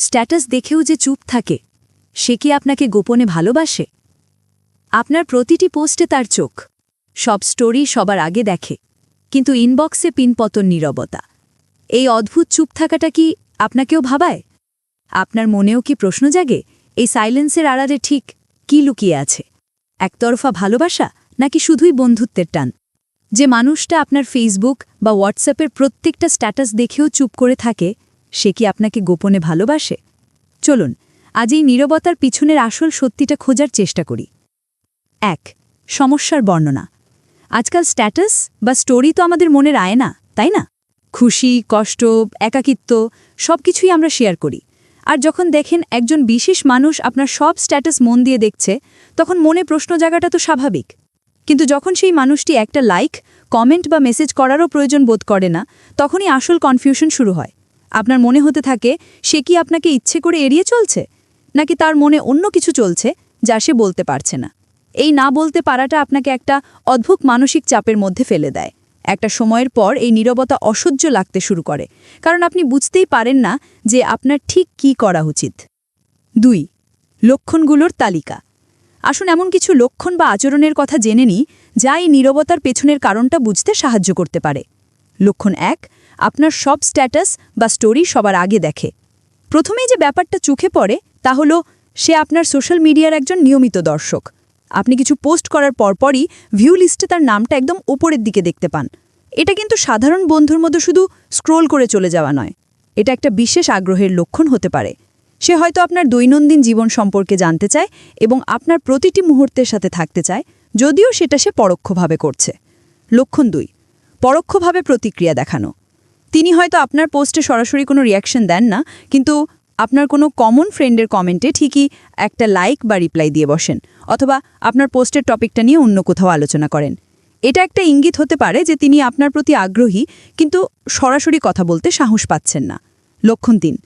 Status দেখেও যে চুপ থাকে, সে কি আপনাকে গোপনে ভালোবাসে? আপনার প্রতিটি পোস্টে তার চোখ। সব স্টোরি সবার আগে দেখে, কিন্তু ইনবক্সে পিনপতন নীরবতা। এই অদ্ভুত চুপ থাকাটা কি আপনাকেও ভাবায়? আপনার মনেও কি প্রশ্ন জাগে, এই সাইলেন্সের আড়ালে ঠিক কি লুকিয়ে আছে? একতরফা ভালোবাসা নাকি শুধুই বন্ধুত্বের টান? যে মানুষটা আপনার ফেসবুক বা হোয়াটসঅ্যাপের প্রত্যেকটা স্ট্যাটাস দেখেও চুপ করে থাকে সে কি আপনাকে গোপনে ভালোবাসে? চলুন, আজ এই নীরবতার পিছনের আসল সত্যিটা খোঁজার চেষ্টা করি। এক, সমস্যার বর্ণনা। আজকাল স্ট্যাটাস বা স্টোরি তো আমাদের মনের আয় না তাই না? খুশি, কষ্ট, একাকিত্ব সব কিছুই আমরা শেয়ার করি। আর যখন দেখেন একজন বিশেষ মানুষ আপনার সব স্ট্যাটাস মন দিয়ে দেখছে, তখন মনে প্রশ্ন জাগাটা তো স্বাভাবিক। কিন্তু যখন সেই মানুষটি একটা লাইক, কমেন্ট বা মেসেজ করারও প্রয়োজন বোধ করে না, তখনই আসল কনফিউশন শুরু হয়। আপনার মনে হতে থাকে, সে কি আপনাকে ইচ্ছে করে এড়িয়ে চলছে? নাকি তার মনে অন্য কিছু চলছে, যা সে বলতে পারছে না? এই না বলতে পারাটা আপনাকে একটা অদ্ভুত মানসিক চাপের মধ্যে ফেলে দেয়। একটা সময়ের পর এই নীরবতা অসহ্য লাগতে শুরু করে। কারণ আপনি বুঝতেই পারেন না যে আপনার ঠিক কি করা উচিত। দুই, লক্ষণগুলোর তালিকা। আসুন এমন কিছু লক্ষণ বা আচরণের কথা জেনে নিই, যা এই নীরবতার পেছনের কারণটা বুঝতে সাহায্য করতে পারে। লক্ষণ এক, আপনার সব স্ট্যাটাস বা স্টোরি সবার আগে দেখে। প্রথমেই যে ব্যাপারটা চোখে পড়ে, তা হলো, সে আপনার সোশ্যাল মিডিয়ার একজন নিয়মিত দর্শক। আপনি কিছু পোস্ট করার পরপরই ভিউ লিস্টে তার নামটা একদম ওপরের দিকে দেখতে পান। এটা কিন্তু সাধারণ বন্ধুর মতো শুধু স্ক্রোল করে চলে যাওয়া নয়। এটা একটা বিশেষ আগ্রহের লক্ষণ হতে পারে। সে হয়তো আপনার দৈনন্দিন জীবন সম্পর্কে জানতে চায় এবং আপনার প্রতিটি মুহূর্তের সাথে থাকতে চায়, যদিও সেটা সে পরোক্ষভাবে করছে। লক্ষণ দুই পরোক্ষভাবে প্রতিক্রিয়া দেখানো। তিনি হয়তো আপনার পোস্টে সরাসরি কোনো রিয়াকশন দেন না, কিন্তু আপনার কোনো কমন ফ্রেন্ডের কমেন্টে ঠিকই একটা লাইক বা রিপ্লাই দিয়ে বসেন, অথবা আপনার পোস্টের টপিকটা নিয়ে অন্য কোথাও আলোচনা করেন। এটা একটা ইঙ্গিত হতে পারে যে তিনি আপনার প্রতি আগ্রহী, কিন্তু সরাসরি কথা বলতে সাহস পাচ্ছেন না। লক্ষণ তিন,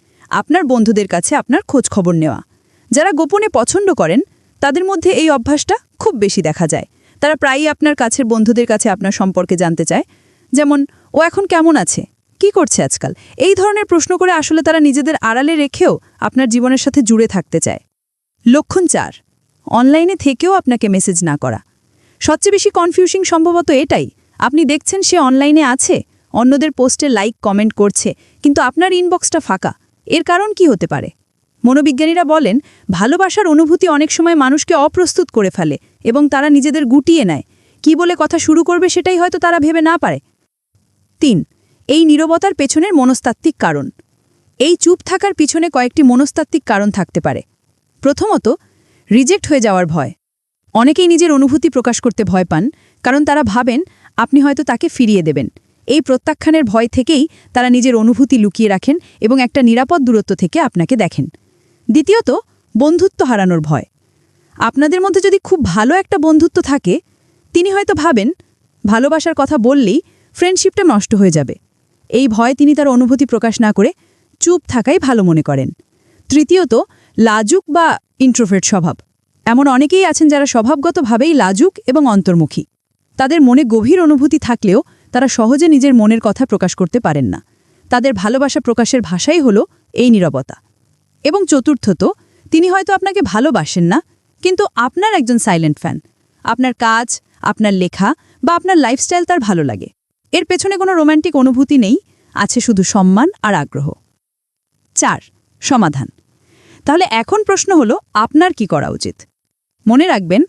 আপনার বন্ধুদের কাছে আপনার খোঁজ খবর নেওয়া। যারা গোপনে পছন্দ করেন, তাদের মধ্যে এই অভ্যাসটা খুব বেশি দেখা যায়। তারা প্রায়ই আপনার কাছের বন্ধুদের কাছে আপনার সম্পর্কে জানতে চায় যেমন, ও এখন কেমন আছে? কি করছে আজকাল? এই ধরনের প্রশ্ন করে আসলে তারা নিজেদের আড়ালে রেখেও আপনার জীবনের সাথে জুড়ে থাকতে চায়। লক্ষণ চার, অনলাইনে থেকেও আপনাকে মেসেজ না করা। সবচেয়ে বেশি কনফিউশিং সম্ভবত এটাই। আপনি দেখছেন সে অনলাইনে আছে, অন্যদের পোস্টে লাইক, কমেন্ট করছে, কিন্তু আপনার ইনবক্সটা ফাঁকা। এর কারণ কি হতে পারে? মনোবিজ্ঞানীরা বলেন, ভালোবাসার অনুভূতি অনেক সময় মানুষকে অপ্রস্তুত করে ফেলে এবং তারা নিজেদের গুটিয়ে নেয়। কি বলে কথা শুরু করবে সেটাই হয়তো তারা ভেবে না পারে। তিন, এই নীরবতার পেছনের মনস্তাত্ত্বিক কারণ। এই চুপ থাকার পিছনে কয়েকটি মনস্তাত্ত্বিক কারণ থাকতে পারে। প্রথমত, রিজেক্ট হয়ে যাওয়ার ভয়। অনেকেই নিজের অনুভূতি প্রকাশ করতে ভয় পান, কারণ তারা ভাবেন, আপনি হয়তো তাকে ফিরিয়ে দেবেন। এই প্রত্যাখ্যানের ভয় থেকেই তারা নিজের অনুভূতি লুকিয়ে রাখেন এবং একটা নিরাপদ দূরত্ব থেকে আপনাকে দেখেন। দ্বিতীয়ত, বন্ধুত্ব হারানোর ভয়। আপনাদের মধ্যে যদি খুব ভালো একটা বন্ধুত্ব থাকে, তিনি হয়তো ভাবেন, ভালোবাসার কথা বললেই ফ্রেন্ডশিপটা নষ্ট হয়ে যাবে। এই ভয় তিনি তার অনুভূতি প্রকাশ না করে চুপ থাকাই ভালো মনে করেন। তৃতীয়ত, লাজুক বা ইন্ট্রোফেট স্বভাব। এমন অনেকেই আছেন যারা স্বভাবগতভাবেই লাজুক এবং অন্তর্মুখী। তাদের মনে গভীর অনুভূতি থাকলেও তারা সহজে নিজের মনের কথা প্রকাশ করতে পারেন না। তাদের ভালোবাসা প্রকাশের ভাষাই হল এই নীরবতা। এবং চতুর্থত, তিনি হয়তো আপনাকে ভালোবাসেন না, কিন্তু আপনার একজন সাইলেন্ট ফ্যান আপনার কাজ, আপনার লেখা বা আপনার লাইফস্টাইল তার ভালো লাগে। এর পেছনে কোনো রোম্যান্টিক অনুভূতি নেই, আছে শুধু সম্মান আর আগ্রহ। চার, সমাধান। তাহলে এখন প্রশ্ন হলো, আপনার কি করা উচিত? মনে রাখবেন,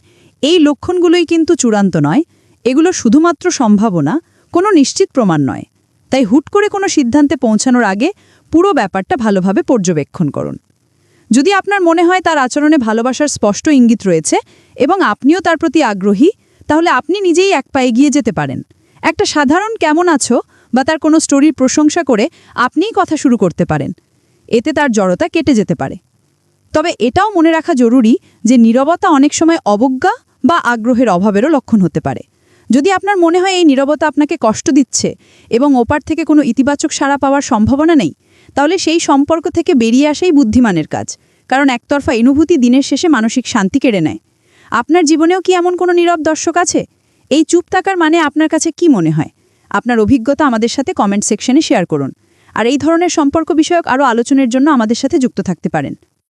এই লক্ষণগুলোই কিন্তু চূড়ান্ত নয়, এগুলো শুধুমাত্র সম্ভাবনা, কোনো নিশ্চিত প্রমাণ নয়। তাই হুট করে কোনো সিদ্ধান্তে পৌঁছানোর আগে পুরো ব্যাপারটা ভালোভাবে পর্যবেক্ষণ করুন। যদি আপনার মনে হয় তার আচরণে ভালোবাসার স্পষ্ট ইঙ্গিত রয়েছে এবং আপনিও তার প্রতি আগ্রহী, তাহলে আপনি নিজেই এক পায়ে এগিয়ে যেতে পারেন। একটা সাধারণ কেমন আছো বা তার কোনো স্টোরির প্রশংসা করে আপনিই কথা শুরু করতে পারেন। এতে তার জড়তা কেটে যেতে পারে। তবে এটাও মনে রাখা জরুরি যে নীরবতা অনেক সময় অবজ্ঞা বা আগ্রহের অভাবেরও লক্ষণ হতে পারে। যদি আপনার মনে হয় এই নীরবতা আপনাকে কষ্ট দিচ্ছে এবং ওপার থেকে কোনো ইতিবাচক সাড়া পাওয়ার সম্ভাবনা নেই, তাহলে সেই সম্পর্ক থেকে বেরিয়ে আসাই বুদ্ধিমানের কাজ, কারণ একতরফা অনুভূতি দিনের শেষে মানসিক শান্তি কেড়ে নেয়। আপনার জীবনেও কি এমন কোনো নীরব দর্শক আছে? এই চুপ থাকার মানে আপনার কাছে কি মনে হয়? আপনার অভিজ্ঞতা আমাদের সাথে কমেন্ট সেকশনে শেয়ার করুন। আর এই ধরনের সম্পর্ক বিষয়ক আরও আলোচনার জন্য আমাদের সাথে যুক্ত থাকতে পারেন।